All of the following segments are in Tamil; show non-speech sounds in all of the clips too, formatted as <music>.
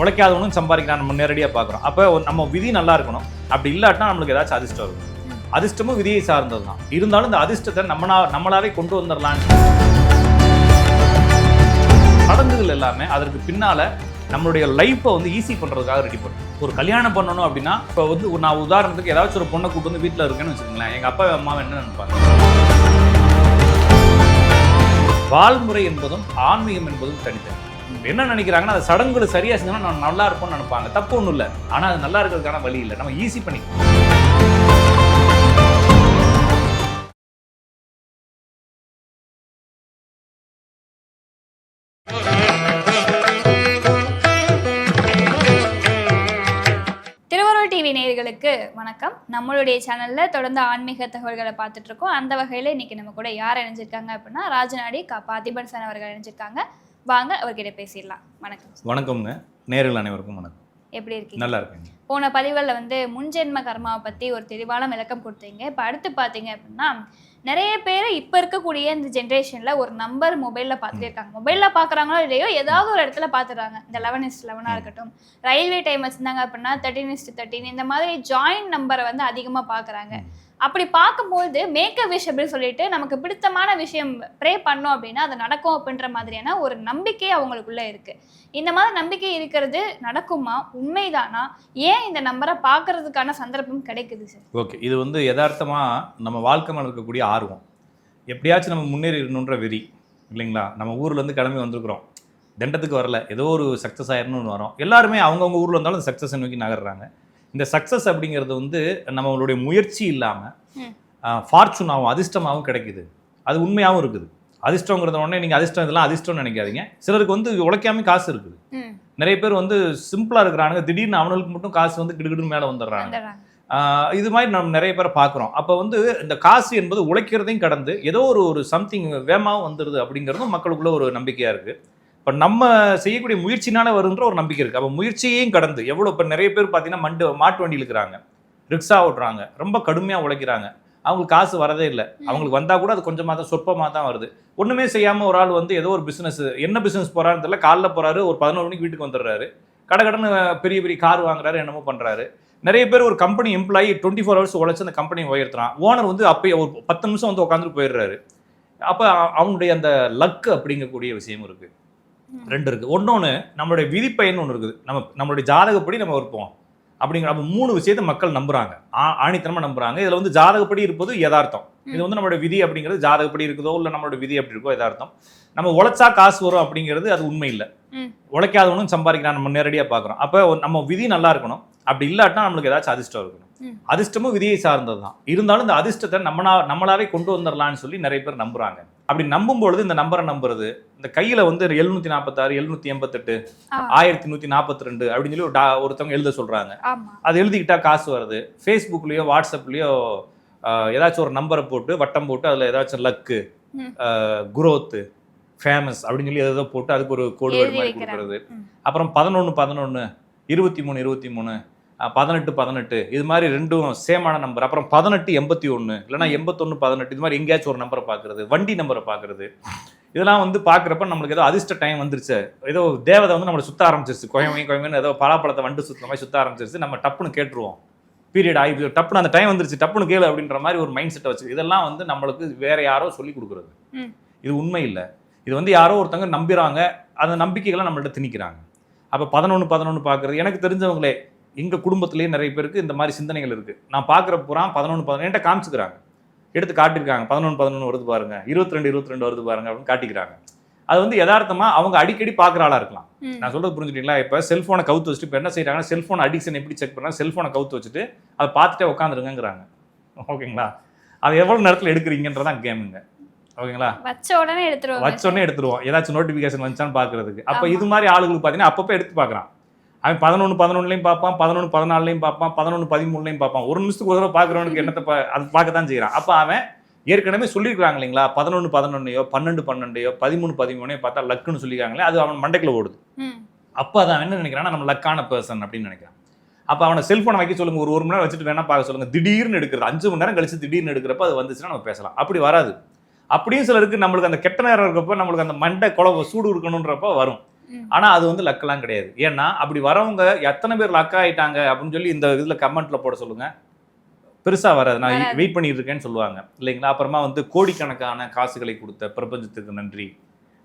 உழைக்காதவனும் சம்பாதிக்கிறான். நம்ம நேரடியாக பார்க்குறோம். அப்போ நம்ம விதி நல்லா இருக்கணும். அப்படி இல்லாட்டினா நம்மளுக்கு ஏதாச்சும் அதிர்ஷ்டம் இருக்கும் அதிர்ஷ்டமும் விதியை சார்ந்தது தான். இருந்தாலும் இந்த அதிர்ஷ்டத்தை நம்மளா நம்மளாவே கொண்டு வந்துடலான்னு சடங்குகள் எல்லாமே அதற்கு பின்னால நம்மளுடைய லைஃப்பை வந்து ஈஸி பண்றதுக்காக ரெடி பண்ணும் ஒரு கல்யாணம் பண்ணணும் அப்படின்னா இப்போ வந்து ஒரு நான் உதாரணத்துக்கு ஏதாச்சும் ஒரு பொண்ணை கூட்டு வந்து வீட்டில் இருக்கேன்னு வச்சுக்கோங்களேன். எங்க அப்பா அம்மா என்ன நினைப்பாங்க? வாழ்முறை என்பதும் ஆன்மீகம் என்பதும் தனித்தனி. என்ன நினைக்கிறாங்கன்னா அது சடங்குகள் சரியா செஞ்சோம்னா நான் நல்லா இருப்போம்னு நினைப்பாங்க. தப்பு ஒன்றும் இல்லை. ஆனா அது நல்லா இருக்கிறதுக்கான வழி இல்லை. நம்ம ஈஸி பண்ணிக்கலாம் திருவாரூர் டிவி நேயர்களுக்கு வணக்கம். நம்மளுடைய சேனல்ல தொடர்ந்து ஆன்மீக தகவல்களை பார்த்துட்டு இருக்கோம். அந்த வகையில இன்னைக்கு நம்ம கூட யார் இணைஞ்சிருக்காங்க அப்படின்னா ராஜநாடி கா பார்த்திபன் சார் அவர்கள் இணைஞ்சிருக்காங்க. வாங்க அவர்கிட்ட பேசிடலாம். வணக்கம். வணக்கம்ங்க. நேரில் அனைவருக்கும் வணக்கம். எப்படி இருக்கீங்க? நல்லா இருக்கேங்க. போன பதிவுகளில் வந்து முன்ஜென்ம கர்மாவை பற்றி ஒரு தெளிவான விளக்கம் கொடுத்தீங்க. இப்போ அடுத்து பார்த்தீங்க அப்படின்னா நிறைய பேர் இப்போ இருக்கக்கூடிய இந்த ஜென்ரேஷனில் ஒரு நம்பர் மொபைலில் பார்த்துட்டே இருக்காங்க மொபைலில் பார்க்குறாங்களோ இல்லையோ ஏதாவது ஒரு இடத்துல பார்த்துறாங்க இந்த லெவன் இஸ்ட் லெவனாக இருக்கட்டும். ரயில்வே டைம் வச்சுருந்தாங்க அப்படின்னா தேர்ட்டின் இஸ்ட் தேர்ட்டின் இந்த மாதிரி ஜாயின் நம்பரை வந்து அதிகமாக பார்க்குறாங்க அப்படி பார்க்கும்போது மேக் விஷ் அப்படின்னு சொல்லிட்டு நமக்கு பிடித்தமான விஷயம் ப்ரே பண்ணோம் அப்படின்னா அது நடக்கும் அப்படின்ற மாதிரியான ஒரு நம்பிக்கை அவங்களுக்குள்ள இருக்கு. இந்த மாதிரி நம்பிக்கை இருக்கிறது நடக்குமா? உண்மைதானா? ஏன் இந்த நம்பரை பார்க்கறதுக்கான சந்தர்ப்பம் கிடைக்குது சார்? ஓகே இது வந்து யதார்த்தமாக நம்ம வாழ்க்கை மேலே இருக்கக்கூடிய ஆர்வம். எப்படியாச்சும் நம்ம முன்னேறிடணுன்ற வெறி இல்லைங்களா? நம்ம ஊர்லேருந்து கிளம்பி வந்திருக்கிறோம். தண்டத்துக்கு வரல. ஏதோ ஒரு சக்ஸஸ் ஆயிரணும்னு வரோம். எல்லாருமே அவங்கவுங்க ஊரில் இருந்தாலும் சக்ஸஸ் நோக்கி நகர்றாங்க. இந்த சக்ஸஸ் அப்படிங்கிறது வந்து நம்மளுடைய முயற்சி. இல்லாமல் ஃபார்ச்சுனாவும் அதிர்ஷ்டமாகவும் கிடைக்குது. அது உண்மையாகவும் இருக்குது. அதிர்ஷ்டங்கிறத உடனே நீங்கள் அதிர்ஷ்டம் இதெல்லாம் அதிர்ஷ்டம்னு நினைக்காதீங்க. சிலருக்கு வந்து உழைக்காம காசு இருக்குது. நிறைய பேர் வந்து சிம்பிளாக இருக்கிறானுங்க திடீர்னு அவனுக்கு மட்டும் காசு வந்து கிடுகிடுன்னு மேலே வந்துடுறாங்க. இது மாதிரி நம்ம நிறைய பேரை பார்க்குறோம். அப்போ வந்து இந்த காசு என்பது உழைக்கிறதையும் கடந்து ஏதோ ஒரு ஒரு சம்திங் வேகமாகவும் வந்துடுது அப்படிங்கிறதும் மக்களுக்குள்ள ஒரு நம்பிக்கையாக இருக்குது இப்போ நம்ம செய்யக்கூடிய முயற்சினால வருன்ற ஒரு நம்பிக்கை இருக்குது அப்போ முயற்சியையும் கடந்து எவ்வளோ இப்போ நிறைய பேர் பார்த்தீங்கன்னா மண்டு மாட்டு வண்டி இருக்கிறாங்க. ரிக்ஷா ஓட்டுறாங்க. ரொம்ப கடுமையாக உழைக்கிறாங்க. அவங்களுக்கு காசு வரதே இல்லை. அவங்களுக்கு வந்தால் கூட அது கொஞ்சமாக தான் சொற்பமாக தான் வருது. ஒன்றுமே செய்யாமல் ஒரு ஆள் வந்து ஏதோ ஒரு பிஸ்னஸ் என்ன பிஸ்னஸ் போகிறான்னு தெரியல. காலைல போகிறாரு ஒரு பதினோரு மணிக்கு வீட்டுக்கு வந்துடுறாரு. கடை கடன்னு பெரிய பெரிய கார் வாங்குறாரு என்னமோ பண்ணுறாரு நிறைய பேர் ஒரு company employee twenty four hours உழைச்சு அந்த கம்பெனியை உயர்த்துறான். ஓனர் வந்து அப்பயே ஒரு பத்து நிமிஷம் வந்து உட்காந்துட்டு போயிடுறாரு. அப்போ அவனுடைய அந்த லக் அப்படிங்கக்கூடிய விஷயம் இருக்கு. ரெண்டு இருக்கு. ஒன்னொன்று நம்மளுடைய விதிப்பயன் ஒன்று இருக்குது. நம்ம நம்மளுடைய ஜாதகப்படி நம்ம இருப்போம் அப்படிங்கிற அப்போ மூணு விஷயத்தை மக்கள் நம்புறாங்க. ஆ- ஆணித்தனமா நம்புறாங்க. இதுல வந்து ஜாதகப்படி இருப்பது யதார்த்தம். இது வந்து நம்மளுடைய விதி அப்படிங்கிறது ஜாதகப்படி இருக்குதோ இல்லை நம்மளோட விதி அப்படி இருக்கோ யதார்த்தம். நம்ம உழைச்சா காசு வரும் அப்படிங்கிறது அது உண்மை இல்லை. உழைக்காதவனும் சம்பாதிக்கிறான். நம்ம நேரடியாக பார்க்குறோம் அப்போ நம்ம விதி நல்லா இருக்கணும். அப்படி இல்லாட்டினா நம்மளுக்கு ஏதாச்சும் அதிர்ஷ்டம் இருக்கணும். அதிர்ஷ்டமும் விதியை சார்ந்தது தான் இருந்தாலும் இந்த அதிர்ஷ்டத்தை நம்மளா நம்மளாவே கொண்டு வந்துடலாம்னு சொல்லி நிறைய பேர் நம்புறாங்க. அப்படி நம்பும் பொழுது இந்த நம்பரை நம்புறது இந்த கையில வந்து எழுநூத்தி நாற்பத்தாறு எழுநூத்தி எண்பத்தெட்டு ஆயிரத்தி நூத்தி நாற்பத்தி ரெண்டு அப்படின்னு சொல்லி ஒருத்தவங்க எழுத சொல்றாங்க அது எழுதிக்கிட்டா காசு வருது ஃபேஸ்புக்லேயோ வாட்ஸ்அப்லேயோ ஏதாச்சும் ஒரு நம்பரை போட்டு வட்டம் போட்டு அதில் ஏதாச்சும் லக்கு. குரோத்து ஃபேமஸ் அப்படின்னு சொல்லி ஏதோ போட்டு அதுக்கு ஒரு கோடு மாதிரி. கொடுக்குறது. அப்புறம் பதினொன்று பதினொன்று இருபத்தி மூணு இருபத்தி மூணு பதினெட்டு பதினெட்டு. இது மாதிரி ரெண்டும் சேமான நம்பர் அப்புறம் பதினெட்டு எண்பத்தி ஒன்று இல்லைனா எண்பத்தொன்று பதினெட்டு. இது மாதிரி எங்கேயாச்சும் ஒரு நம்பரை பார்க்குறது. வண்டி நம்பரை பார்க்குறது. இதெல்லாம் வந்து பார்க்குறப்ப நம்மளுக்கு ஏதோ அதிர்ஷ்ட டைம் வந்துருச்சு. ஏதோ தேவதை வந்து நம்மளை சுத்த ஆரம்பிச்சிருச்சு. கோயமை கோயமைன்னு ஏதோ பலாப்பழத்தை வண்டு சுத்த மாதிரி சுத்த ஆரம்பிச்சிருச்சு. நம்ம டப்புன்னு கேட்டுருவோம். பீரியட் ஆகி டப்புன்னு அந்த டைம் வந்துருச்சு. டப்புன்னு கேளு அப்படின்ற மாதிரி ஒரு மைண்ட் செட்டை வச்சு இதெல்லாம் வந்து நம்மளுக்கு வேற யாரோ சொல்லி கொடுக்குறது. இது உண்மை இல்லை. இது வந்து யாரோ ஒருத்தவங்க நம்புறாங்க. அந்த நம்பிக்கைகளை நம்மள்ட்ட திணிக்கிறாங்க. அப்போ பதினொன்று பதினொன்று பார்க்குறது. எனக்கு தெரிஞ்சவங்களே எங்கள் குடும்பத்திலேயே நிறைய பேருக்கு இந்த மாதிரி சிந்தனைகள் இருக்குது நான் பார்க்குற புறா பதினொன்று பதினொன்று காமிச்சுக்கிறாங்க. எடுத்து காட்டியிருக்காங்க. பதினொன்று பதினொன்று வருது பாருங்க. இருபத்தி ரெண்டு இருபத்தி ரெண்டு வருது பாருங்க அப்படின்னு காட்டிக்கிறாங்க. அது வந்து யதார்த்தமாக அவங்க அடிக்கடி பார்க்குற ஆளாக இருக்கலாம். நான் சொல்றது புரிஞ்சுட்டீங்களா இப்போ செல்ஃபோனை கவுத்து வச்சுட்டு இப்போ என்ன செய்றாங்கன்னா செல்ஃபோன் அடிக்ஷன் எப்படி செக் பண்ணால் செல்ஃபோனை கவுத்து வச்சுட்டு அதை பார்த்துட்டே உட்காந்துருங்கிறாங்க ஓகேங்களா? அது எவ்வளோ நேரத்தில் எடுக்கிறீங்கன்றதான் கேமுங்க. ஓகேங்களா? வச்ச உடனே எடுத்துருவாங்க. வச்சோடனே எடுத்துருவோம். ஏதாச்சும் நோட்டிஃபிகேஷன் வந்துச்சான்னு பார்க்கறதுக்கு. அப்போ. இது மாதிரி ஆளுங்களுக்கு பார்த்தீங்கன்னா அப்பப்போ எடுத்து பார்க்குறான் அவன் பதினொன்று பதினொன்றுலையும் பார்ப்பான் பதினொன்று பதினாலுலையும் பார்ப்பான் பதினொன்று பதிமூணுலையும் பார்ப்பான். ஒரு நிமிஷத்துக்கு ஒரு தடவை பார்க்குறவனுக்கு என்னத்தை பா அது பார்க்கத்தான் செய்கிறான் அப்போ அவன் ஏற்கனவே சொல்லியிருக்கிறாங்க இல்லைங்களா? பதினொன்று பதினொன்னையோ பன்னெண்டு பன்னெண்டையோ பதிமூணு பதிமூணையோ பார்த்தா லக்குன்னு சொல்லியிருக்காங்களே அது அவன் மண்டைக்குள்ள ஓடுது. அப்போ அதை அவன் என்ன நினைக்கிறான்னா நம்ம லக்கான பர்சன் அப்படின்னு நினைக்கிறான். அப்போ அவனை செல்ஃபோனை வைக்க சொல்லுங்க ஒரு ஒரு மணி நேரம் வச்சுட்டு வேணா பார்க்க சொல்லுங்க. திடீர்னு எடுக்கிறது அஞ்சு மணி நேரம் கழிச்சு திடீர்னு எடுக்கிறப்ப அது வந்துச்சுன்னா நம்ம பேசலாம். அப்படி வராது. அப்படியும் சிலருக்கு நம்மளுக்கு அந்த கெட்ட நேரம் இருக்கப்போ நம்மளுக்கு அந்த மண்டை குழம்பு சூடு இருக்கணுன்றப்ப வரும். ம். ஆனா அது வந்து லக்கெல்லாம் கிடையாது. ஏன்னா அப்படி வரவங்க எத்தனை பேர் லக் ஆயிட்டாங்க அப்படின்னு சொல்லி இந்த இதுல கமெண்ட்ல போட சொல்லுங்க. பெருசா வராது. நான். வெயிட் பண்ணிட்டு இருக்கேன்னு சொல்லுவாங்க. இல்லைங்களா? அப்புறமா வந்து கோடிக்கணக்கான காசுகளை கொடுத்த பிரபஞ்சத்துக்கு நன்றி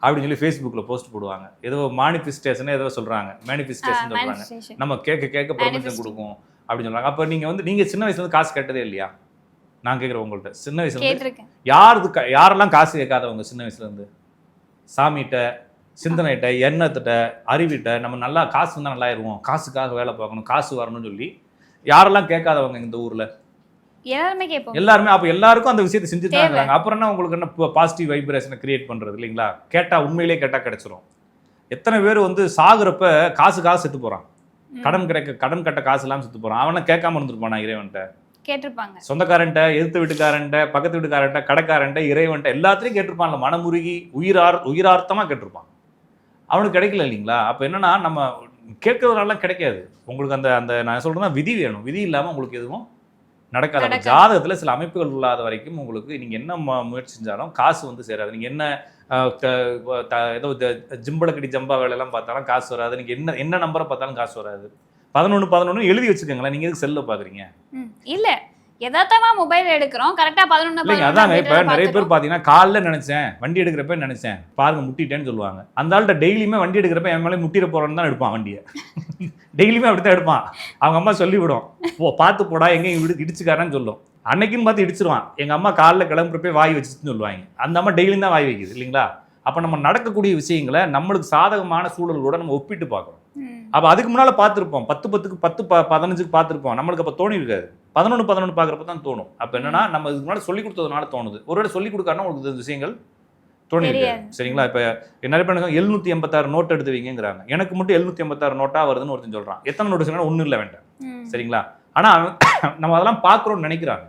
அப்படின்னு சொல்லி ஃபேஸ்புக்ல போஸ்ட் போடுவாங்க. ஏதோ மானிஃபெஸ்டேஷன் ஏதோ சொல்றாங்க. Manifestation manifestation. நம்ம கேட்க கேட்க பிரபஞ்சம். கொடுக்கும் அப்படின்னு சொல்றாங்க. அப்ப நீங்க வந்து நீங்க சின்ன வயசுல இருந்து காசு கேட்டதே இல்லையா? நான் கேட்குறேன் உங்கள்ட்ட. சின்ன வயசுல இருந்து கேட்டிருக்கேன். யாருக்கு யாரெல்லாம் காசு கேட்காதவங்க சின்ன வயசுல இருந்து? சாமிகிட்ட சிந்தனைகிட்ட எண்ணத்திட்ட அறிவிட்ட நம்ம நல்லா காசு வந்தா நல்லா ஆயிருவோம் காசுக்காக வேலை பார்க்கணும் காசு வரணும்னு சொல்லி யாரெல்லாம் கேட்காதவங்க இந்த ஊர்ல? எல்லாருமே கேட்போம். எல்லாருமே அப்ப எல்லாருக்கும் அந்த விஷயத்தை செஞ்சுட்டு தான். இருக்காங்க அப்புறம் என்ன உங்களுக்கு என்ன பாசிட்டிவ் வைப்ரேஷனை கிரியேட் பண்றது இல்லைங்களா? கேட்டா உண்மையிலேயே கேட்டா கிடைச்சிரும். எத்தனை பேர் வந்து சாகுறப்ப காசுக்காக செத்து போறான். ம். கடன் கிடைக்க கடன் கட்ட காசு இல்லாம செத்து போறான். அவனை கேட்காம இருந்திருப்பானா இறைவன்ட்ட கேட்டிருப்பாங்க. சொந்தக்காரன்ட்ட எதிர்த்து வீட்டுக்காரன்ட்ட பக்கத்து வீட்டுக்காரன்ட்ட கடைக்காரன்ட்ட இறைவன்ட்ட எல்லாத்தையும் கேட்டிருப்பான்ல. மனமுருகி உயிரார் உயிரார்த்தமா கேட்டிருப்பான். அவனுக்கு கிடைக்கல இல்லைங்களா? அப்ப என்னன்னா நம்ம கேட்கறதுனால கிடைக்காது. உங்களுக்கு அந்த அந்த நான் சொல்றேன்னா விதி வேணும். விதி இல்லாம உங்களுக்கு எதுவும் நடக்காது. ஜாதகத்துல சில அமைப்புகள் இல்லாத வரைக்கும் உங்களுக்கு நீங்க என்ன முயற்சி செஞ்சாலும் காசு வந்து சேராது. நீங்க என்ன ஏதோ ஜிம்பளக்கடி ஜம்பா வேலையெல்லாம் பார்த்தாலும் காசு வராது. நீங்க என்ன என்ன நம்பரை பார்த்தாலும் காசு வராது. பதினொன்று பதினொன்று எழுதி வச்சுக்கோங்களேன். நீங்க எதுக்கு செல்ல பாக்குறீங்க ம். இல்ல. யதார்த்தமா மொபைல் எடுக்கிறோம். கரெக்டா பதினொன்னு இல்லைங்க அதாங்க இப்ப நிறைய பேர் பாத்தீங்கன்னா காலைல நினைச்சேன் வண்டி எடுக்கிறப்ப நினைச்சேன். பாருங்க முட்டிட்டேன்னு சொல்லுவாங்க. அந்த ஆள்கிட்ட டெய்லியுமே வண்டி எடுக்கிறப்ப என் மேலே முட்டிட போறோன்னு தான் எடுப்பான் வண்டியை. டெய்லியுமே <laughs> அப்படித்தான் எடுப்பான். அவங்க அம்மா சொல்லிவிடும். போ பார்த்து போடா எங்க இடி இடிச்சுக்காரன்னு சொல்லும். அன்னைக்குன்னு பார்த்து இடிச்சிருவான். எங்க அம்மா காலைல கிளம்புறப்பே வாய் வச்சுன்னு சொல்லுவாங்க. அந்த அம்மா டெய்லியும் தான் வாய் வைக்குது இல்லைங்களா? அப்ப நம்ம நடக்கக்கூடிய விஷயங்களை நம்மளுக்கு சாதகமான சூழலோட நம்ம ஒப்பிட்டு பார்க்கறோம் அப்போ அதுக்கு முன்னால பார்த்துருப்போம். பத்து பத்துக்கு பத்து ப பதினஞ்சுக்கு பார்த்துருப்போம். நம்மளுக்கு அப்போ தோணி இருக்காது. பதினொன்று பதினொன்று பார்க்குறப்ப தான் தோணும். அப்போ என்னன்னா நம்ம இதுக்கு முன்னாடி சொல்லி கொடுத்ததுனால தோணுது. ஒருவேளை சொல்லி கொடுக்காருன்னா உங்களுக்கு இந்த விஷயங்கள் தோணி இருக்காது. தெரியாது. சரிங்களா? இப்போ நிறைய பேர் எழுநூத்தி எண்பத்தாறு நோட் எடுத்து வைங்கிறாங்க எனக்கு மட்டும் எழுநூத்தி எண்பத்தாறு நோட்டா வருதுன்னு ஒருத்தன் சொல்றான். எத்தனை நோட்டு சொன்னா ஒன்றும் இல்லை வேண்டாம் சரிங்களா? ஆனா நம்ம அதெல்லாம் பார்க்குறோம்னு நினைக்கிறாங்க.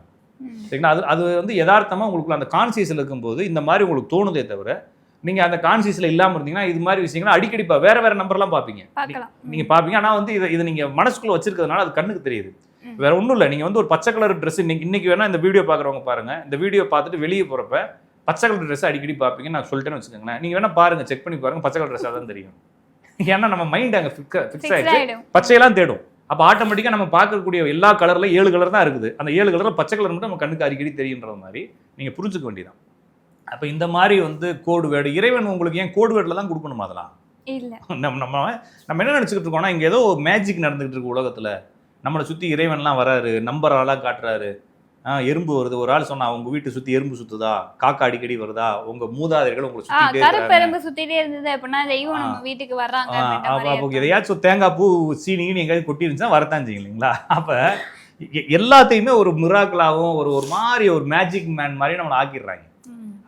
சரிங்களா? அது அது வந்து யதார்த்தமா உங்களுக்குள்ள அந்த கான்சியஸில் இருக்கும்போது இந்த மாதிரி உங்களுக்கு தோணுதே தவிர நீங்க அந்த கான்சியஸ்ல இல்லாம இருந்தீங்கன்னா இது மாதிரி விஷயங்கள் அடிக்கடி வேற வேற நம்பர்லாம் பார்ப்பீங்க பார்க்கலாம். நீங்க பாப்பீங்க. ஆனா வந்து இதை இதை நீங்க மனசுக்குள்ள வச்சிருக்கிறதுனால அது கண்ணுக்கு தெரியுது. வேற ஒண்ணும் இல்ல. நீங்க வந்து ஒரு பச்சை கலர் ட்ரெஸ் இன்னைக்கு இன்னைக்கு வேணா இந்த வீடியோ பாக்குறவங்க பாருங்க. இந்த வீடியோ பார்த்துட்டு வெளியே போறப்ப பச்சை கலர் ட்ரெஸ் அடிக்கடி பார்ப்பீங்க நான் சொல்லிட்டேன்னு வச்சுக்கோங்களேன். நீங்க வேணா பாருங்க. செக் பண்ணி பாருங்க. பச்சை கலர் ட்ரெஸ்ஸாக தான் தெரியும். ஏன்னா நம்ம மைண்ட் அங்க ஃபிக்ஸ் ஃபிக்ஸ் ஆயிடுச்சு. ஆயிடும். பச்சையெல்லாம் தேடும். அப்போ ஆட்டோமேட்டிக்காக நம்ம பார்க்கக்கூடிய எல்லா கலர்ல ஏழு கலர் தான் இருக்குது. அந்த ஏழு கலர்ல பச்சை கலர் மட்டும் நம்ம கண்ணுக்கு அடிக்கடி தெரியுன்ற மாதிரி நீங்க புரிஞ்சுக்க வேண்டியதான் அப்போ இந்த மாதிரி வந்து கோடு வேர்டு இறைவன் உங்களுக்கு ஏன் கோடு வேர்டில் தான் கொடுக்கணுமா அதெல்லாம்? இல்ல. நம்ம நம்ம நம்ம என்ன நினச்சிக்கிட்டு இருக்கோம்னா இங்கே ஏதோ மேஜிக் நடந்துகிட்டு இருக்கு உலகத்தில். நம்மளை சுற்றி இறைவன்லாம் வராரு நம்பர் ஆளாக காட்டுறாரு. எறும்பு வருது. ஒரு ஆள் சொன்னா உங்க வீட்டை சுற்றி எறும்பு சுத்துதா? காக்கா அடிக்கடி வருதா? உங்க மூதாதையர்கள் உங்களை கருப்பெரும்பு சுத்திட்டே இருந்தது. அப்படின்னா தெய்வம் நம்ம வீட்டுக்கு வர்றாங்க அப்போ. எதையாச்சும் தேங்காய் பூ சீனி எங்கேயாவது கொட்டி இருந்துச்சுன்னா வரத்தான் செய்யும் இல்லைங்களா? அப்போ எல்லாத்தையுமே ஒரு மிராக்களாகவும் ஒரு ஒரு மாதிரி ஒரு மேஜிக் மேன் மாதிரி நம்மளை ஆக்கிடுறாங்க.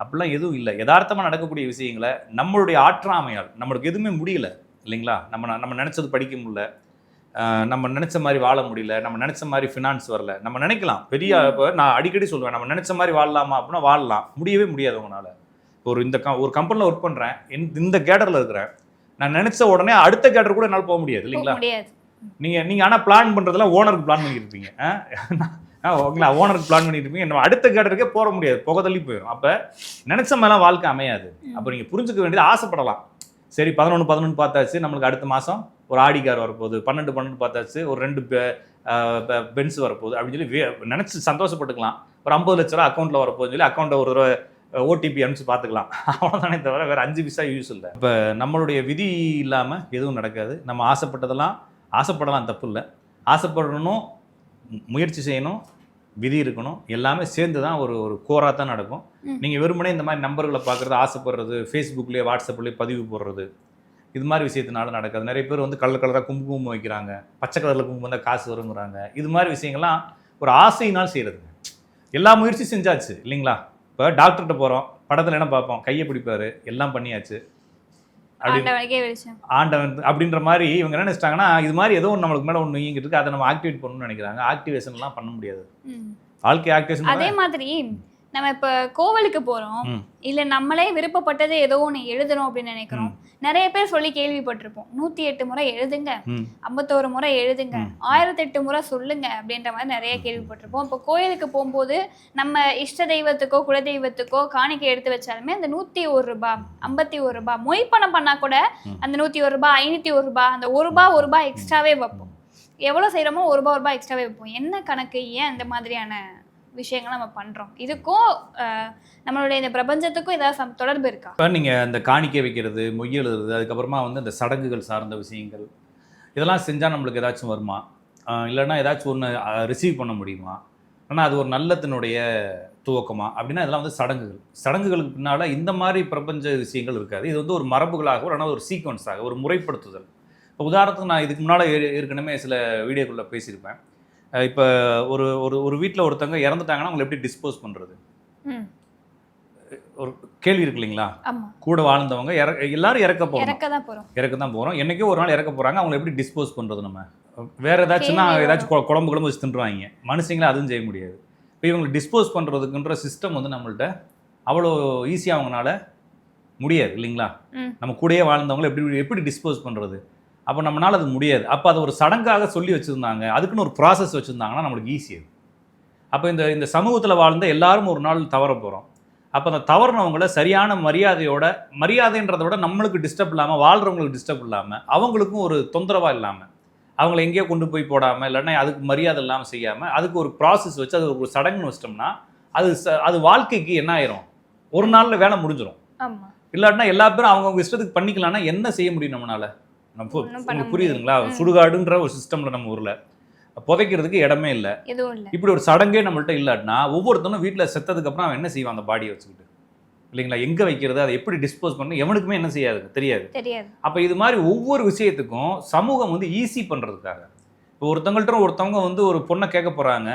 அப்படிலாம் எதுவும் இல்லை. யதார்த்தமாக நடக்கக்கூடிய விஷயங்களை நம்மளுடைய ஆற்றாமையால் நம்மளுக்கு எதுவுமே முடியல இல்லைங்களா? நம்ம நம்ம நினச்சது படிக்க முடியல. நம்ம நினச்ச மாதிரி வாழ முடியல நம்ம நினச்ச மாதிரி ஃபினான்ஸ் வரல. நம்ம நினைக்கலாம். பெரிய இப்போ நான் அடிக்கடி சொல்லுவேன் நம்ம நினச்ச மாதிரி வாழலாமா அப்படின்னா வாழலாம். முடியவே முடியாது உங்களால். ஒரு இந்த கம் ஒரு கம்பெனியில் ஒர்க் பண்ணுறேன் இந்த கேடரில் இருக்கிறேன். நான் நினச்ச உடனே அடுத்த கேடர் கூட என்னால் போக முடியாது இல்லைங்களா? முடியாது. நீங்க நீங்க ஆனா பிளான் பண்றதுல ஓனருக்கு பிளான் பண்ணிருப்பீங்க ஓகேங்களா ஓனருக்கு பிளான் பண்ணிருப்பீங்க நம்ம அடுத்த கேட்டருக்கே போற முடியாது. புகை தள்ளி போயிடும் அப்ப நினைச்ச மாதிரிலாம் வாழ்க்கை அமையாது. அப்ப நீங்க புரிஞ்சுக்க வேண்டியது ஆசைப்படலாம். சரி பதினொன்று பதினொன்று பார்த்தாச்சு. நம்மளுக்கு அடுத்த மாசம் ஒரு ஆடி கார் வரப்போகுது. பன்னெண்டு பன்னெண்டு பார்த்தாச்சு. ஒரு ரெண்டு பென்ஸ் வரப்போகுது. அப்படின்னு சொல்லி வே- நினைச்சு சந்தோஷப்பட்டுக்கலாம். ஒரு ஐம்பது லட்ச ரூபா அக்கௌண்ட்ல வரப்போகுதுன்னு சொல்லி அக்கௌண்ட்டை ஒரு தடவை ஓடிபி அனுப்பிச்சு பார்த்துக்கலாம். அவ்வளோதானே தவிர வேற அஞ்சு பைசா யூஸ் இல்லை. இப்போ நம்மளுடைய விதி இல்லாமல் எதுவும் நடக்காது. நம்ம ஆசைப்பட்டதெல்லாம் ஆசைப்படலாம் தப்பு இல்லை. ஆசைப்படணும் முயற்சி செய்யணும். விதி இருக்கணும். எல்லாமே சேர்ந்து தான் ஒரு ஒரு கோராக தான் நடக்கும். நீங்கள் வெறுமனே இந்த மாதிரி நம்பர்களை பார்க்குறது ஆசைப்படுறது ஃபேஸ்புக்லேயே வாட்ஸ்அப்லேயே பதிவு போடுறது இது மாதிரி விஷயத்தினால நடக்காது. நிறைய பேர் வந்து கலர் கலராக குங்குமம் வைக்கிறாங்க. பச்சை கலரில் குங்குமம் வந்தால் காசு வருங்கிறாங்க. இது மாதிரி விஷயங்கள்லாம் ஒரு ஆசையினால் செய்கிறதுங்க எல்லா முயற்சியும் செஞ்சாச்சு இல்லைங்களா? இப்போ டாக்டர்கிட்ட போகிறோம் படத்தில் என்ன பார்ப்போம்? கையை பிடிப்பாரு எல்லாம் பண்ணியாச்சு. ஆண்டவன் அப்படின்ற மாதிரி இவங்க என்ன நினைச்சிட்டாங்கன்னா இது மாதிரி ஏதோ ஒன்று நம்மளுக்கு மேலே ஒன்று இயங்கிட்டு இருக்கு. அதை நம்ம ஆக்டிவேட் பண்ணணும்னு நினைக்கிறாங்க. ஆக்டிவேஷன்லாம் பண்ண முடியாது. வாழ்க்கை ஆக்டிவேஷன் அதே மாதிரி நம்ம இப்ப கோவிலுக்கு போறோம். இல்ல நம்மளே விருப்பப்பட்டது ஏதோ ஒண்ணு எழுதணும் அப்படின்னு நினைக்கிறோம். நிறைய பேர் சொல்லி கேள்விப்பட்டிருப்போம். நூத்தி எட்டு முறை எழுதுங்க. ஐம்பத்தோரு முறை எழுதுங்க. ஆயிரத்தி எட்டு முறை சொல்லுங்க அப்படின்ற மாதிரி நிறைய கேள்விப்பட்டிருப்போம். இப்போ கோயிலுக்கு போகும்போது நம்ம இஷ்ட தெய்வத்துக்கோ குலதெய்வத்துக்கோ காணிக்கை எடுத்து வச்சாலுமே அந்த நூத்தி ஒரு ரூபாய் ஐம்பத்தி ஒரு ரூபாய் மொய் பணம் பண்ணா கூட. அந்த நூத்தி ஒரு ரூபாய் ஐநூத்தி ஒரு ரூபாய் அந்த ஒரு ரூபாய் ஒரு ரூபாய் எக்ஸ்ட்ராவே வைப்போம். எவ்வளவு செய்யறோமோ ஒரு ரூபாய் ஒரு ரூபாய் எக்ஸ்ட்ராவே வைப்போம். என்ன கணக்கு? ஏன் இந்த மாதிரியான விஷயங்கள் நம்ம பண்ணுறோம் இதுக்கும் நம்மளுடைய இந்த பிரபஞ்சத்துக்கும் ஏதாவது சம்- தொடர்பு இருக்கா? இப்போ நீங்கள் அந்த காணிக்கை வைக்கிறது மொய் எழுதுறது அதுக்கப்புறமா வந்து அந்த சடங்குகள் சார்ந்த விஷயங்கள் இதெல்லாம் செஞ்சால் நம்மளுக்கு ஏதாச்சும் வருமா? இல்லைன்னா ஏதாச்சும் ஒன்று ரிசீவ் பண்ண முடியுமா? ஆனால் அது ஒரு நல்லத்தினுடைய துவக்கமா? அப்படின்னா இதெல்லாம் வந்து சடங்குகள். சடங்குகளுக்கு பின்னால் இந்த மாதிரி பிரபஞ்ச விஷயங்கள் இருக்காது. இது வந்து ஒரு மரபுகளாக ஒரு ஆனால் ஒரு சீக்வன்ஸாக ஒரு முறைப்படுத்துதல். இப்போ உதாரணத்துக்கு நான் இதுக்கு முன்னால் ஏற்கனவே சில வீடியோக்குள்ளே பேசியிருப்பேன். இப்போ ஒரு ஒரு ஒரு வீட்டில் ஒருத்தவங்க இறந்துட்டாங்கன்னா அவங்களை எப்படி டிஸ்போஸ் பண்ணுறது ஒரு கேள்வி இருக்கு இல்லைங்களா? கூட வாழ்ந்தவங்க எல்லாரும் இறக்க போகிறோம் இறக்க தான் போறோம். இறக்க தான் போகிறோம் என்னைக்கோ ஒரு நாள் இறக்க போகிறாங்க அவங்களை எப்படி டிஸ்போஸ் பண்ணுறது நம்ம? வேற ஏதாச்சும்னா ஏதாச்சும் குழம்பு குழம்பு வச்சு தின்றுவாங்க. மனுஷங்களே அதுவும் செய்ய முடியாது. இப்போ இவங்களை டிஸ்போஸ் பண்ணுறதுக்குன்ற சிஸ்டம் வந்து நம்மள்ட்ட அவ்வளோ ஈஸியாக அவங்களால முடியாது இல்லைங்களா. நம்ம கூடயே வாழ்ந்தவங்களை எப்படி எப்படி டிஸ்போஸ் பண்ணுறது அப்போ நம்மளால அது முடியாது. அப்போ அதை ஒரு சடங்காக சொல்லி வச்சுருந்தாங்க. அதுக்குன்னு ஒரு ப்ராசஸ் வச்சுருந்தாங்கன்னா நம்மளுக்கு ஈஸி அது. அப்போ இந்த இந்த சமூகத்தில் வாழ்ந்த எல்லாரும் ஒரு நாள் தவற போகிறோம் அப்போ அந்த தவறுனவங்கள சரியான மரியாதையோட மரியாதைன்றதை விட நம்மளுக்கு டிஸ்டர்ப் இல்லாமல் வாழ்கிறவங்களுக்கு டிஸ்டர்ப் இல்லாமல் அவங்களுக்கும் ஒரு தொந்தரவாக இல்லாமல் அவங்கள எங்கேயோ கொண்டு போய் போடாமல் இல்லைன்னா அதுக்கு மரியாதை இல்லாமல் செய்யாமல் அதுக்கு ஒரு ப்ராசஸ் வச்சு அது ஒரு சடங்குன்னு வச்சிட்டோம்னா அது அது வாழ்க்கைக்கு என்ன ஆயிரும்? ஒரு நாளில் வேலை முடிஞ்சிடும் இல்லாட்டினா எல்லா பேரும் அவங்கவுங்க இஷ்டத்துக்கு பண்ணிக்கலாம்னா என்ன செய்ய முடியும் நம்மளால நம்ம புரியுதுங்களா. சுடுகாடுன்ற ஒரு சிஸ்டம்ல நம்ம ஊர்ல. புதைக்கிறதுக்கு இடமே இல்லை. எதுவும் இல்ல. இப்படி ஒரு சடங்கே நம்மள்ட்ட இல்லாட்டினா ஒவ்வொருத்தனும் வீட்டில் செத்ததுக்கு அப்புறம் அவன் என்ன செய்வான் அந்த பாடியை வச்சுக்கிட்டு? இல்லைங்களா? எங்க வைக்கிறது? அதை எப்படி டிஸ்போஸ் பண்ணணும்? எவனுக்குமே என்ன செய்யாது? தெரியாது. தெரியாது. அப்போ இது மாதிரி ஒவ்வொரு விஷயத்துக்கும் சமூகம் வந்து ஈஸி பண்ணுறதுக்காக இப்போ ஒருத்தங்கள்ட்ட ஒருத்தவங்க வந்து ஒரு பொண்ணை கேட்க போகிறாங்க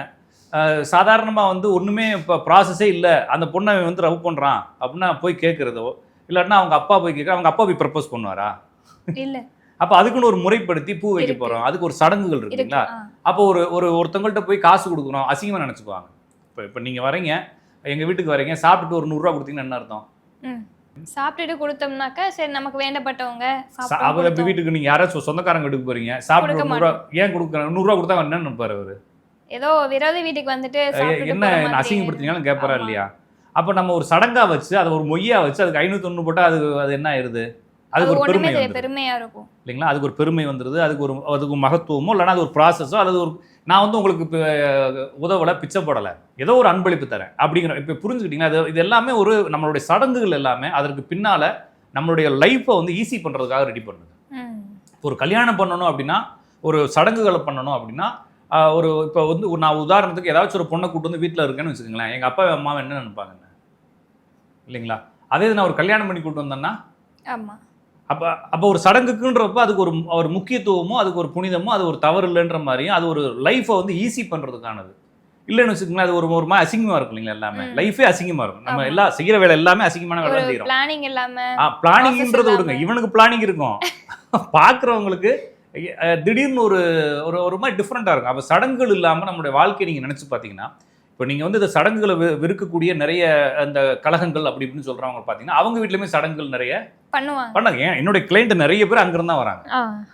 சாதாரணமாக வந்து ஒன்றுமே இப்போ ப்ராசஸே இல்லை. அந்த பொண்ணை அவன் வந்து ரவ் பண்ணுறான் அப்படின்னா போய் கேட்குறதோ இல்லாட்டினா அவங்க அப்பா போய் கேட்க அவங்க அப்பா போய் ப்ரப்போஸ் பண்ணுவாரா? இல்ல. அப்போ அதுக்குன்னு ஒரு முறைப்படுத்தி பூ வைக்க. போகிறோம் அதுக்கு ஒரு சடங்குகள் இருக்கு இருக்குங்களா. அப்போ ஒரு ஒரு ஒருத்தவங்கள்ட்ட போய் காசு கொடுக்குறோம் அசிங்கமாக நினச்சிக்குவாங்க இப்போ இப்போ நீங்கள் வரீங்க எங்கள் வீட்டுக்கு வரீங்க சாப்பிட்டுட்டு ஒரு நூறுரூவா கொடுத்தீங்கன்னா என்ன அர்த்தம். சாப்பிட்டுட்டு கொடுத்தோம்னாக்கா சரி நமக்கு வேண்டப்பட்டவங்க அவர் இப்போ. வீட்டுக்கு நீங்கள் யாராச்சும் சொந்தக்காரங்க வீட்டுக்கு போறீங்க சாப்பிட்டு நூறுரூவா ஏன் கொடுக்குறாங்க நூறுரூவா கொடுத்தா என்ன நினைப்பாரு அவர் ஏதோ விரோதி வீட்டுக்கு வந்துட்டு என்ன. அசிங்கப்படுத்தினாலும் கேட்பாரா. இல்லையா அப்போ நம்ம ஒரு சடங்கா வச்சு அதை ஒரு மொய்யா வச்சு அதுக்கு ஐநூற்றி ஒன்று போட்டால் அது அது என்ன ஆயிருது அது அதுக்கு ஒரு பெருமை தெரிய வந்துருது பெருமையா இருக்கும். இல்லைங்களா? அதுக்கு ஒரு பெருமை வந்துருது அதுக்கு ஒரு அதுக்கு மகத்துவமோ இல்லைன்னா அது ஒரு ப்ராசஸோ அல்லது ஒரு நான் வந்து உங்களுக்கு இப்போ உதவலை பிச்சை போடலை ஏதோ ஒரு அன்பளிப்பு தரேன் அப்படிங்கிற இப்போ புரிஞ்சுக்கிட்டீங்களா? இது இது எல்லாமே ஒரு நம்மளுடைய சடங்குகள் எல்லாமே அதற்கு பின்னால நம்மளுடைய லைஃப்பை வந்து ஈஸி பண்ணுறதுக்காக ரெடி பண்ணுது. ஒரு கல்யாணம் பண்ணணும் அப்படின்னா ஒரு சடங்குகளை பண்ணணும் அப்படின்னா ஒரு இப்போ வந்து ஒரு நான் உதாரணத்துக்கு ஏதாச்சும் ஒரு பொண்ணை கூட்டு வந்து வீட்டில் இருக்கேன்னு வச்சுக்கோங்களேன். எங்கள் அப்பா அம்மா என்ன நினைப்பாங்க? இல்லைங்களா? அதே இது நான் ஒரு கல்யாணம் பண்ணி கூட்டு வந்தேன்னா? ஆமா. அப்போ அப்போ ஒரு சடங்குக்குன்றப்ப அதுக்கு ஒரு ஒரு முக்கியத்துவமோ அதுக்கு ஒரு புனிதமோ அது ஒரு தவறு இல்லைன்ற மாதிரியும் அது ஒரு லைஃப்பை வந்து ஈஸி பண்ணுறதுக்கானது இல்லைன்னு வச்சுக்கோங்களேன் அது ஒரு ஒரு மாதிரி அசிங்கமாக இருக்கும் இல்லைங்களா எல்லாமே. லைஃபே அசிங்கமாக இருக்கும். நம்ம. எல்லா செய்கிற வேலை எல்லாமே அசிங்கமான வேலை செய்கிறோம் பிளானிங் இல்லாம ஆ பிளானிங்ன்றது விடுங்க. இவனுக்கு பிளானிங் இருக்கும். <laughs> பார்க்குறவங்களுக்கு திடீர்னு ஒரு ஒரு ஒரு மாதிரி டிஃப்ரெண்ட்டாக இருக்கும். அப்போ சடங்குகள் இல்லாமல் நம்மளுடைய வாழ்க்கையை நீங்கள் நினச்சி பார்த்தீங்கன்னா இப்போ நீங்கள் வந்து இந்த சடங்குகளை வெ- வெறுக்கக்கூடிய நிறைய அந்த கழகங்கள் அப்படி இப்படின்னு சொல்கிறவங்க பார்த்தீங்கன்னா அவங்க வீட்லையுமே சடங்குகள் நிறைய பண்ணுவாங்க. பண்ணாங்க. ஏன்? என்னுடைய கிளைண்ட் நிறைய பேர் அங்கிருந்து தான் வராங்க.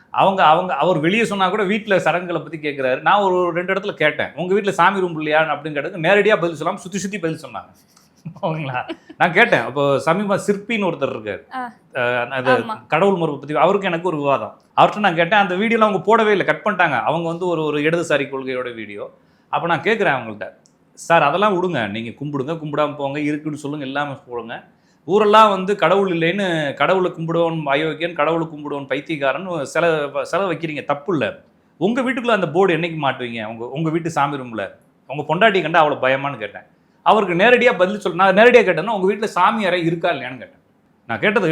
அவங்க அவங்க அவர் வெளியே சொன்னா கூட வீட்டில் சடங்குகளை பற்றி கேட்குறாரு நான் ஒரு ரெண்டு இடத்துல கேட்டேன். உங்கள் வீட்டில் சாமி ரூம் இல்லையா அப்படின்னு கேட்டது நேரடியாக பதில் சொல்லாமல் சுற்றி சுற்றி பதில் சொன்னாங்க. ஓகேங்களா? நான் கேட்டேன். அப்போ சமீப சிற்பின்னு ஒருத்தர் இருக்காரு. அது. கடவுள் மரபை பற்றி அவருக்கு எனக்கு ஒரு விவாதம். அவர்கிட்ட நான் கேட்டேன். அந்த வீடியோலாம் அவங்க போடவே இல்லை. கட் பண்ணிட்டாங்க. அவங்க வந்து ஒரு ஒரு இடதுசாரி கொள்கையோட வீடியோ. அப்போ நான் கேட்குறேன் அவங்கள்ட்ட. சார் அதெல்லாம் விடுங்க. நீங்கள் கும்பிடுங்க கும்பிடாம போங்க இருக்குன்னு சொல்லுங்க இல்லாமல் போடுங்க. ஊரெல்லாம் வந்து கடவுள் இல்லைன்னு கடவுளை கும்பிடுவோன் அயோக்கியன் கடவுளை கும்பிடுவோன் பைத்தியக்காரன் சில சில வைக்கிறீங்க. தப்பு இல்லை. உங்கள் வீட்டுக்குள்ளே அந்த போர்டு என்னைக்கு மாட்டுவீங்க? உங்கள் உங்கள் வீட்டு சாமி ரூமில். உங்கள் பொண்டாட்டி கண்டா அவ்வளோ பயமான்னு கேட்டேன். அவருக்கு நேரடியாக பதில் சொல்ல நான் நேரடியாக கேட்டேன்னா உங்கள் வீட்டில் சாமி அறை இருக்கா இல்லையான்னு கேட்டேன். நான் கேட்டது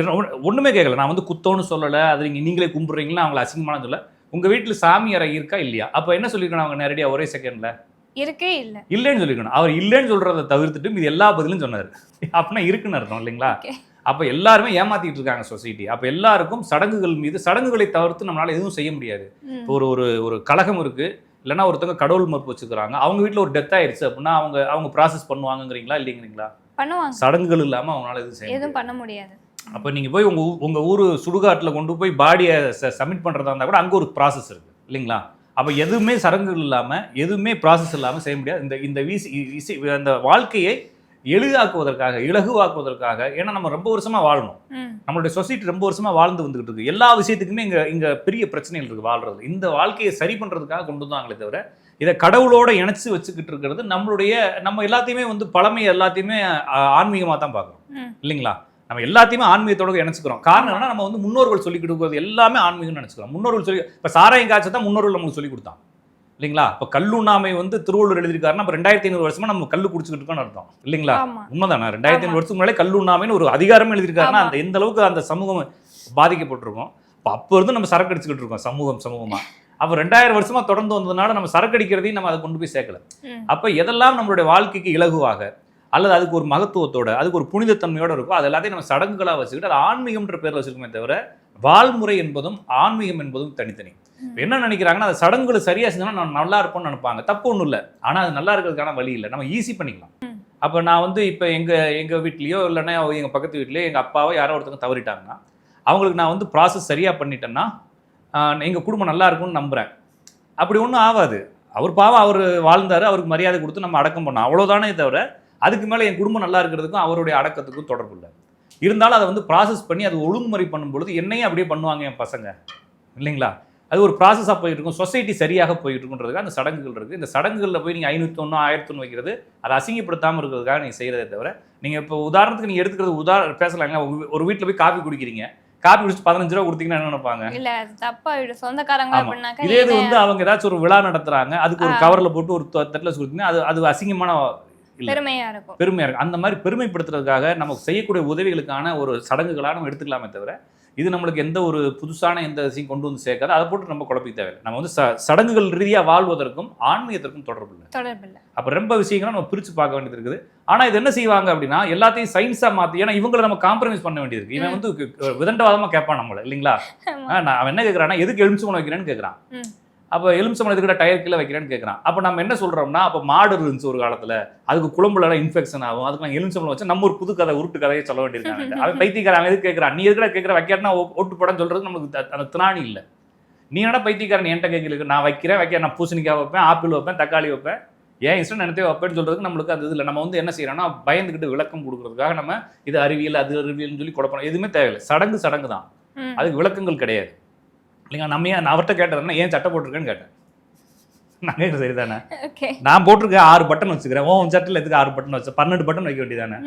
ஒன்றுமே கேட்கல நான் வந்து குத்தோன்னு சொல்லலை அது நீங்கள் நீங்களே கும்பிட்றீங்களா அவங்கள அசிங்கமான சொல்ல உங்கள் வீட்டில் சாமி அறை இருக்கா இல்லையா? அப்போ என்ன சொல்லியிருக்கணும் அவங்க நேரடியாக ஒரே செகண்டில் இருக்கே இல்ல. இல்லைன்னு சொல்லிக்கணும் அவர் இல்லைன்னு சொல்றதை தவிர்த்துட்டு இது எல்லா பதிலும் சொன்னார். அப்படின்னா இருக்குன்னு அர்த்தம் இல்லைங்களா. அப்போ எல்லாருமே ஏமாத்திட்டு இருக்காங்க சொசைட்டி அப்போ எல்லாருக்கும் சடங்குகள் மீது சடங்குகளை தவிர்த்து நம்மளால எதுவும் செய்ய முடியாது. ஒரு ஒரு ஒரு கழகம் இருக்கு. இல்லைன்னா ஒருத்தவங்க கடவுள் மறுப்பு வச்சுக்கிறாங்க. அவங்க வீட்டில் ஒரு டெத் ஆயிடுச்சு அப்படின்னா அவங்க அவங்க ப்ராசஸ் பண்ணுவாங்கங்கிறீங்களா இல்லைங்கிறீங்களா? பண்ணுவாங்க. சடங்குகள் இல்லாமல் அவங்களால எதுவும் செய்ய. எதுவும் பண்ண முடியாது. அப்போ நீங்கள் போய் உங்கள் உங்கள் ஊர் சுடுகாட்டில் கொண்டு போய் பாடியை சப்மிட் பண்ணுறதா இருந்தால் கூட அங்கே ஒரு ப்ராசஸ் இருக்குது இல்லைங்களா? அப்போ எதுவுமே சடங்குகள் இல்லாமல் எதுவுமே ப்ராசஸ் இல்லாமல் செய்ய முடியாது. இந்த இந்த வீசி இசை அந்த வாழ்க்கையை எளிதாக்குவதற்காக இலகுவாக்குவதற்காக ஏன்னா நம்ம ரொம்ப வருஷமாக வாழணும். நம்மளுடைய சொசைட்டி ரொம்ப வருஷமா வாழ்ந்து வந்துகிட்டு இருக்கு. எல்லா விஷயத்துக்குமே இங்க இங்க பெரிய பிரச்சனைகள் இருக்கு வாழ்றது. இந்த வாழ்க்கையை சரி பண்றதுக்காக கொண்டு வந்தாங்களே தவிர இதை கடவுளோட இணைச்சு வச்சுக்கிட்டு இருக்கிறது நம்மளுடைய நம்ம எல்லாத்தையுமே வந்து பழமை எல்லாத்தையுமே ஆ- ஆன்மீகமா தான் பார்க்குறோம் இல்லைங்களா? நம்ம எல்லாத்தையுமே ஆன்மீகத்தோட இணைச்சுக்கிறோம். காரணம் என்னன்னா நம்ம வந்து முன்னோர்கள் சொல்லி கொடுக்குறது எல்லாமே ஆன்மீகம்னு நினைச்சுக்கிறோம். முன்னோர்கள் சொல்லி இப்போ சாராயம் காய்ச்சல் தான் முன்னோர்கள் நமக்கு சொல்லி கொடுத்தாங்க இல்லைங்களா? இப்போ கல்லுண்ணாமை வந்து திருவள்ளுவர் எழுதியிருக்காருன்னா அப்போ ரெண்டாயிரத்தி ஐநூறு வருஷமா நம்ம கல்லு குடிச்சுக்கிட்டு இருக்கோம்னு அர்த்தம். இல்லைங்களா? உண்மைதானே? ரெண்டாயிரத்தி. ஐநூறு வருஷத்துக்கு முன்னாலே கல்லுண்ணாமைன்னு ஒரு அதிகாரம் எழுதியிருக்காருன்னா. அந்த எந்த அளவுக்கு அந்த சமூகம் பாதிக்கப்பட்டிருக்கும். அப்போ அப்போ இருந்து நம்ம சரக்கு அடிச்சுக்கிட்டு இருக்கோம் சமூகம் சமூகமா. அப்போ ரெண்டாயிரம் வருஷமா தொடர்ந்து வந்ததுனால நம்ம சரக்கு அடிக்கிறதையும் நம்ம அதை கொண்டு போய் சேர்க்கல. அப்போ எதெல்லாம் நம்மளுடைய வாழ்க்கைக்கு இலகுவாக அல்லது அதுக்கு ஒரு மகத்துவத்தோட அதுக்கு ஒரு புனிதத்தன்மையோட இருக்கோ அது எல்லாத்தையும் நம்ம சடங்குகளாக வச்சுக்கிட்டு அது ஆன்மீகம்ன்ற பேர்ல வச்சிருக்கோமே தவிர வாழ்முறை என்பதும் ஆன்மீகம் என்பதும் தனித்தனி. என்ன நினைக்கிறாங்கன்னா அந்த சடங்குகளை சரியா செஞ்சோம்னா நான் நல்லா இருப்போம்னு நினைப்பாங்க. தப்பு ஒன்றும் இல்லை. ஆனா அது நல்லா இருக்கிறதுக்கான வழி இல்லை. நம்ம ஈஸி பண்ணிக்கலாம். அப்போ நான் வந்து இப்போ எங்க எங்க வீட்லயோ இல்லைன்னா எங்க பக்கத்து வீட்லயோ எங்க அப்பாவோ யாரோ ஒருத்தவங்க தவறிட்டாங்கன்னா அவங்களுக்கு நான் வந்து ப்ராசஸ் சரியா பண்ணிட்டேன்னா ஆஹ், எங்க குடும்பம் நல்லா இருக்கும்னு நம்புறேன். அப்படி ஒன்றும் ஆகாது. அவர் பாவம் அவர் வாழ்ந்தாரு அவருக்கு மரியாதை கொடுத்து நம்ம அடக்கம் பண்ணோம். அவ்வளோதானே தவிர அதுக்கு மேலே என் குடும்பம் நல்லா இருக்கிறதுக்கும் அவருடைய அடக்கத்துக்கும் தொடர்பு இல்லை. இருந்தாலும் அதை வந்து ப்ராசஸ் பண்ணி அது ஒழுங்குமுறை பண்ணும் பொழுது என்னையும் அப்படியே பண்ணுவாங்க என் பசங்க. இல்லைங்களா? அது ஒரு ப்ராசஸாக போயிட்டு இருக்கும் சொசைட்டி சரியாக போயிட்டு இருக்குன்றதுக்காக அந்த சடங்குகள் இருக்குது இந்த சடங்குகளில் போய் நீங்கள் ஐநூற்றி ஒன்று ஆயிரத்தி ஒன்று வைக்கிறது அதை அசிங்கப்படுத்தாமல் இருக்கிறதுக்காக நீங்கள் செய்கிறதே தவிர நீங்கள் இப்போ உதாரணத்துக்கு நீங்கள் எடுத்துக்கிறது உதாரணம் பேசலாங்களா? உங்க- ஒரு வீட்டில் போய் காஃபி குடிக்கிறீங்க. காஃபி குடிச்சு பதினஞ்சு ரூபா கொடுத்தீங்கன்னா என்ன நினைப்பாங்க? இல்ல தப்பா சொந்தக்காரங்க இதே இது வந்து அவங்க ஏதாச்சும் ஒரு விழா நடத்துறாங்க. அதுக்கு ஒரு. கவர்ல போட்டு ஒரு தட்டுல கொடுத்தீங்கன்னா அது அது அசிங்கமான. பெருமையா இருக்கும். பெருமையா இருக்கு அந்த மாதிரி பெருமைப்படுத்துறதுக்காக நமக்கு செய்யக்கூடிய உதவிகளுக்கான ஒரு சடங்குகளா நம்ம எடுத்துக்கலாமே தவிர இது நம்மளுக்கு எந்த ஒரு புதுசான எந்த விஷயம் கொண்டு வந்து சேர்க்காது. அதை போட்டு நம்ம குழப்பிக்க தேவையில்லை. நம்ம வந்து சடங்குகள் ரீதியா வாழ்வதற்கும் ஆன்மீகத்திற்கும் தொடர்பு இல்லை. தொடர்பு இல்ல அப்ப ரொம்ப விஷயங்களை நம்ம பிரிச்சு பார்க்க வேண்டியது இருக்குது. ஆனா இது என்ன செய்வாங்க அப்படின்னா எல்லாத்தையும் சயின்ஸா மாத்தி ஏன்னா இவங்களை நம்ம காம்ப்ரமைஸ் பண்ண வேண்டியது இருக்கு. இவன் வந்து விதண்டவாதமா கேட்பான் நம்மள இல்லைங்களா? நான் அவன் என்ன கேட்கறான்னா எதுக்கு எலுமிச்சம்பழம் வைக்கிறேன்னு கேட்கறான். ம். அப்போ எலுமிச்சம்பழம் எதுக்கிட்ட டயர் கீழே வைக்கிறேன்னு கேட்கறான் அப்போ நம்ம என்ன சொல்றோம்னா அப்போ மாடு இருந்துச்சு ஒரு காலத்துல. அதுக்கு குழம்புல இன்ஃபெக்ஷன் ஆகும். அதுக்கு நான் எலுமிச்சம்பழம் வச்சு நம்ம ஒரு புது கதை உருட்டு கதையை சொல்ல வேண்டியிருக்காங்க. <laughs> அவன் பைத்தியக்காரன் அவன் எதுக்கு கேட்கறான் நீ எதுக்கட கேட்கற வைக்காட்டினா ஓட்டு படம் சொல்றது நமக்கு த- அந்த திராணி இல்லை. நீ என்ன பைத்தியக்காரன்? என்கிட்ட கேட்கல நான் வைக்கிறேன் வைக்க நான் பூசணிக்காய் வைப்பேன் ஆப்பிள் வைப்பேன் தக்காளி வைப்பேன். ஏன் இஷ்டம் நினைத்தே வைப்பேன்னு சொல்றதுக்கு நம்மளுக்கு அது இல்லை. நம்ம வந்து என்ன செய்யறோம்னா பயந்துக்கிட்டு விளக்கம் கொடுக்கறதுக்காக நம்ம இது அறிவியல் அது அறிவியல்னு சொல்லி குழப்பம் எதுவுமே தேவையில்லை. சடங்கு சடங்கு தான். அதுக்கு விளக்கங்கள் கிடையாது. இல்லைங்க நம்ம ஏன் நான் அவர்கிட்ட கேட்டதுன்னா ஏன் சட்டை போட்டிருக்கேன்னு கேட்டேன். நான் கேட்குறது சரிதானே? நான் போட்டிருக்கேன் ஆறு பட்டன் வச்சுக்கிறேன். ஓ சட்டில் எதுக்கு ஆறு பட்டன் வச்ச? பன்னெண்டு பட்டன் வைக்க வேண்டியதானே?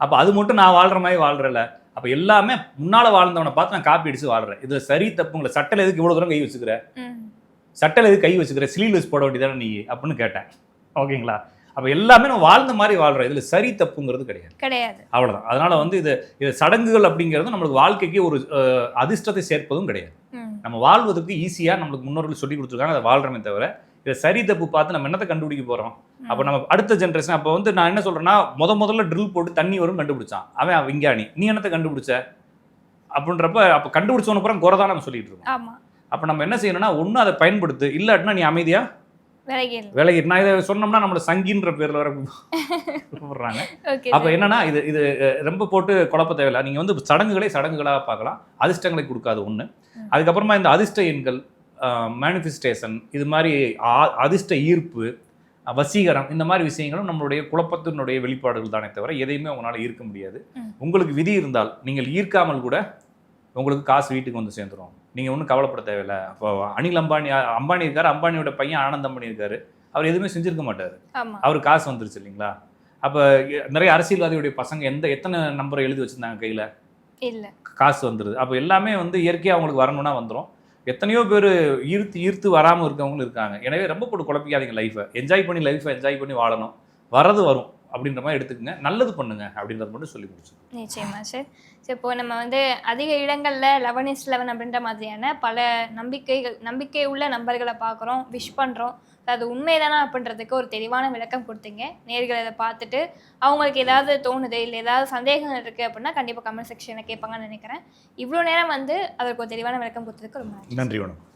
அப்போ அது மட்டும் நான் வாழ்ற மாதிரி வாழ்றல. அப்போ எல்லாமே முன்னால வாழ்ந்தவனை பார்த்து நான் காப்பி அடிச்சு வாழ்றேன். இது சரி தப்புங்கள சட்டையில் எதுக்கு இவ்வளோ தூரம் கை வச்சுக்கிற? ம். சட்டையில் எதுக்கு கை வச்சுக்கிற? ஸ்லீவ்லெஸ் போட வேண்டியதானே நீ? அப்படின்னு கேட்டேன். ஓகேங்களா? அப்போ எல்லாமே நான் வாழ்ந்த மாதிரி வாழ்றேன் இதில் சரி தப்புங்கிறது கிடையாது. கிடையாது. அவ்வளவுதான். அதனால வந்து இது இது சடங்குகள் அப்படிங்கிறது நம்மளுக்கு வாழ்க்கைக்கு ஒரு அதிர்ஷ்டத்தை சேர்ப்பதும் கிடையாது. நம்ம வாழ்வதற்கு ஈஸியாக நம்மளுக்கு முன்னோர்கள் சொல்லி கொடுத்துருக்காங்க அதை வாழ்றோமே தவிர இதை சரி தப்பு பார்த்து நம்ம என்னத்தை கண்டுபிடிக்க போகிறோம் அப்போ நம்ம அடுத்த ஜென்ரேஷன் அப்போ வந்து நான் என்ன சொல்கிறேன்னா முத முதல்ல ட்ரில் போட்டு தண்ணி வரும் கண்டுபிடிச்சான். அவன் விஞ்ஞானி. நீ என்னத்தை கண்டுபிடிச்ச? அப்படின்றப்ப அப்போ கண்டுபிடிச்சவன அப்புறம் குறை தான் நம்ம சொல்லிட்டு இருக்கோம். அப்போ நம்ம என்ன செய்யணும்னா ஒன்று அதை பயன்படுத்து. இல்லாட்டினா நீ அமைதியாக விலகி நான் இதை சொன்னோம்னா நம்மளை சங்கின்ற பேரில் வர கூப்பிடுறாங்க. அப்போ என்னன்னா இது இது ரொம்ப போட்டு குழப்ப தேவையில்லை. நீங்கள் வந்து சடங்குகளை சடங்குகளாக பார்க்கலாம். அதிர்ஷ்டங்களை கொடுக்காது ம். அதுக்கப்புறமா இந்த அதிர்ஷ்ட எண்கள் மேனிஃபெஸ்டேஷன் இது மாதிரி அதிர்ஷ்ட ஈர்ப்பு வசீகரம் இந்த மாதிரி விஷயங்களும் நம்மளுடைய குழப்பத்தினுடைய வெளிப்பாடுகள் தானே தவிர எதையுமே உங்களால் ஈர்க்க முடியாது. உங்களுக்கு விதி இருந்தால் நீங்கள் ஈர்க்காமல் கூட உங்களுக்கு காசு வீட்டுக்கு வந்து சேர்ந்துரும். நீங்கள் ஒன்றும் கவலைப்பட தேவையில்லை. அப்போ அனில் அம்பானி அம்பானி இருக்காரு அம்பானியோட பையன் ஆனந்த் அம்பானி இருக்காரு. அவர் எதுவுமே செஞ்சிருக்க மாட்டார். அவர் காசு வந்துருச்சு இல்லைங்களா? அப்போ நிறைய அரசியல்வாதியுடைய பசங்க எந்த எத்தனை நம்பரை எழுதி வச்சிருந்தாங்க கையில்? இல்ல. காசு வந்துருது. அப்போ எல்லாமே வந்து இயற்கையாக அவங்களுக்கு வரணும்னா வந்துடும் எத்தனையோ பேர் ஈர்த்து ஈர்த்து வராமல் இருக்கவங்களும் இருக்காங்க. எனவே ரொம்ப போட்டு குழப்பிக்காதீங்க லைஃப்பை என்ஜாய் பண்ணி லைஃப்பை என்ஜாய் பண்ணி வாழணும். வரது வரும். அப்படின்ற மாதிரி எடுத்துக்கங்க. நல்லது பண்ணுங்க அப்படின்றத மட்டும் சொல்லி முடிச்சு நிச்சயமா சார் ஸோ இப்போ நம்ம வந்து அதிக இடங்கள்ல லெவன் இஸ் லெவன் அப்படின்ற மாதிரியான பல நம்பிக்கைகள் நம்பிக்கை உள்ள நம்பர்களை பார்க்குறோம் விஷ் பண்ணுறோம் அது உண்மைதானா அப்படின்றதுக்கு ஒரு தெளிவான விளக்கம் கொடுத்தீங்க. நேர்களை அதை பார்த்துட்டு அவங்களுக்கு ஏதாவது தோணுது இல்லை ஏதாவது சந்தேகம் இருக்குது அப்படின்னா கண்டிப்பாக கமெண்ட் செக்ஷனில் கேட்பாங்கன்னு நினைக்கிறேன். இவ்வளோ நேரம் வந்து அதற்கு ஒரு தெளிவான விளக்கம் கொடுத்ததுக்கு ரொம்ப நன்றி நன்றி வணக்கம்.